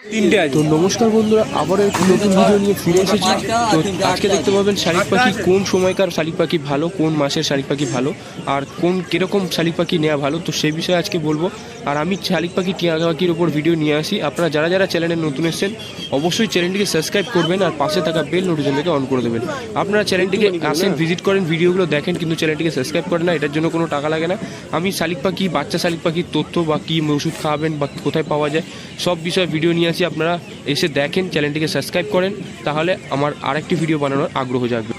তো নমস্কার বন্ধুরা আবারও একটি নতুন ভিডিও নিয়ে ফিরে এসেছি। তো আজকে দেখতে পাবেন শালিক পাখি কোন সময়কার শালিক পাখি ভালো কোন মাসের শালিক পাখি ভালো আর কোন কীরকম শালিক পাখি নেওয়া ভালো তো সেই বিষয়ে আজকে বলব। আর আমি শালিক পাখি টিয়া পাখির ওপর ভিডিও নিয়ে আসি। আপনারা যারা যারা চ্যানেলে নতুন এসেছেন অবশ্যই চ্যানেলটিকে সাবস্ক্রাইব করবেন আর পাশে থাকা বেল নোটিফিকেশনকে অন করে দেবেন। আপনারা চ্যানেলটিকে আসেন ভিজিট করেন ভিডিওগুলো দেখেন কিন্তু চ্যানেলটিকে সাবস্ক্রাইব করেন না এটার জন্য কোনো টাকা লাগে না। আমি শালিক পাখি বাচ্চা শালিক পাখির তথ্য বা কী ওষুধ খাওয়াবেন বা কোথায় পাওয়া যায় সব বিষয়ে ভিডিও নিয়ে আসি আপনারা, এসে দেখেন, চ্যানেলটিকে সাবস্ক্রাইব করেন, তাহলে আমার আরেকটি ভিডিও বানানোর আগ্রহ জাগবে।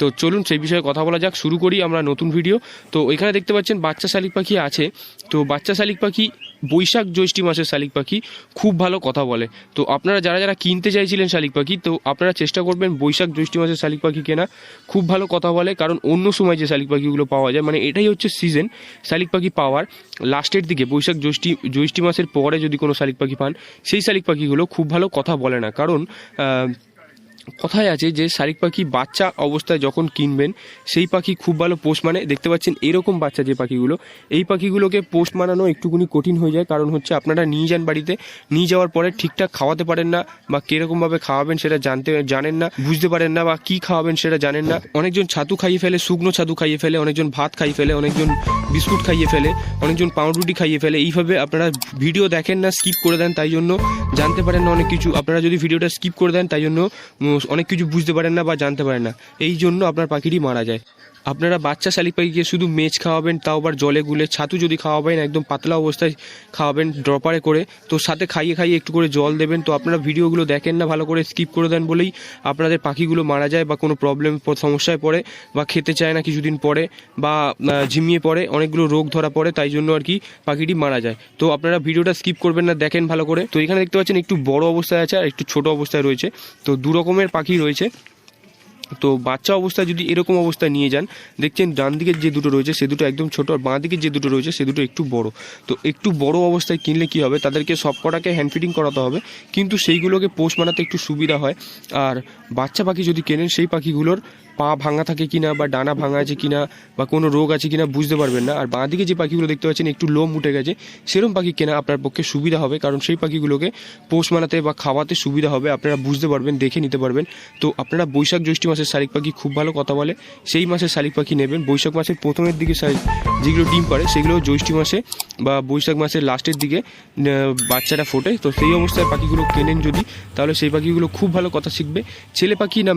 তো চলুন সেই বিষয়ে কথা বলা যাক, শুরু করি আমরা নতুন ভিডিও। তো এখানে দেখতে পাচ্ছেন, বাচ্চা শালিক পাখি আছে। তো বাচ্চা শালিক পাখি বৈশাখ জ্যৈষ্ঠী মাসের শালিক পাখি খুব ভালো কথা বলে। তো আপনারা যারা যারা কিনতে চাইছিলেন শালিক পাখি, তো আপনারা চেষ্টা করবেন বৈশাখ জ্যৈষ্ঠী মাসের শালিক পাখি কেনা। খুব ভালো কথা বলে, কারণ অন্য সময় যে শালিক পাখিগুলো পাওয়া যায় মানে এটাই হচ্ছে সিজন শালিক পাখি পাওয়ার লাস্টের দিকে। বৈশাখ জ্যৈষ্ঠী জ্যৈষ্ঠী মাসের পরে যদি কোনো শালিক পাখি পান, সেই শালিক পাখিগুলো খুব ভালো কথা বলে না। কারণ কথায় আছে যে শালিক পাখি বাচ্চা অবস্থায় যখন কিনবেন, সেই পাখি খুব ভালো পোষ মানে। দেখতে পাচ্ছেন এরকম বাচ্চা যে পাখিগুলো। এই পাখিগুলোকে পোষ মানানো একটুকুনি কঠিন হয়ে যায়, কারণ হচ্ছে আপনারা নিয়ে যান বাড়িতে। নিয়ে যাওয়ার পরে ঠিকঠাক খাওয়াতে পারেন না, বা কীরকমভাবে খাওয়াবেন সেটা জানতে জানেন না, বুঝতে পারেন না, বা কি খাওয়াবেন সেটা জানেন না। অনেকজন ছাতু খাইয়ে ফেলে, শুকনো ছাতু খাইয়ে ফেলে, অনেকজন ভাত খাইয়ে ফেলে, অনেকজন বিস্কুট খাইয়ে ফেলে, অনেকজন পাউরুটি খাইয়ে ফেলে। এইভাবে আপনারা ভিডিও দেখেন না, স্কিপ করে দেন, তাই জন্য জানতে পারেন না অনেক কিছু। আপনারা যদি ভিডিওটা স্কিপ করে দেন, তাই জন্য অনেক কিছু বুঝতে পারেন না বা জানতে পারেন না। এই জন্য আপনার পাখিটি মারা যায়। আপনারা বাচ্চা শালিক পাখিকে শুধু মেজ খাওয়াবেন, তাও আবার জলে গুলে ছাতু যদি খাওয়াবেন, একদম পাতলা অবস্থায় খাওয়াবেন ড্রপারে করে, তো সাথে খাইয়ে খাইয়ে একটু করে জল দেবেন। তো আপনারা ভিডিওগুলো দেখেন না, ভালো করে স্কিপ করে দেন বলেই আপনাদের পাখিগুলো মারা যায় বা কোনো প্রবলেম, সমস্যায় পড়ে বা খেতে চায় না কিছুদিন পরে বা ঝিমিয়ে পড়ে, অনেকগুলো রোগ ধরা পড়ে, তাই জন্য আর কি পাখিটি মারা যায়। তো আপনারা ভিডিওটা স্কিপ করবেন না, দেখেন ভালো করে। তো এখানে দেখতে পাচ্ছেন একটু বড় অবস্থায় আছে আর একটু ছোট অবস্থায় রয়েছে। তো দু রকমের পাখি রয়েছে। তো বাচ্চা অবস্থায় যদি এরকম অবস্থায় নিয়ে যান, দেখছেন ডান দিকের যে দুটো রয়েছে, সে দুটো একদম ছোট আর বাঁ দিকের যে দুটো রয়েছে, সে দুটো একটু বড়। তো একটু বড় অবস্থায় কিনলে কি হবে? তাদেরকে সব কটাকে হ্যান্ড ফিটিং করাতে হবে। কিন্তু সেইগুলোকে পোষ মানাতে একটু সুবিধা হয়। আর বাচ্চা পাখি যদি কেনেন, সেই পাখিগুলোর পা ভাঙা থাকে কিনা বা ডানা ভাঙা আছে কিনা বা কোনো রোগ আছে কিনা বুঝতে পারবেন না। আর বাঁ দিকে যে পাখিগুলো দেখতে পাচ্ছেন, একটু লোম উঠে গেছে সেরকম পাখি কেনা আপনার পক্ষে সুবিধা হবে। কারণ সেই পাখিগুলোকে পোষ মানাতে বা খাওয়াতে সুবিধা হবে। আপনারা বুঝতে পারবেন, দেখে নিতে পারবেন। তো আপনারা বৈশাখ জ্যৈষ্ঠী মাসের শালিক পাখি খুব ভালো কথা বলে। সেই মাসের শালিক পাখি নেবেন। বৈশাখ মাসের প্রথমের দিকে যেগুলো ডিম পারে সেগুলো জ্যৈষ্ঠ মাসে বা বৈশাখ মাসের লাস্টের দিকে বাচ্চারা ফোটে। তো সেই অবস্থায় পাখিগুলো কেনেন যদি, তাহলে সেই পাখিগুলো খুব ভালো কথা শিখবে। ছেলে পাখি না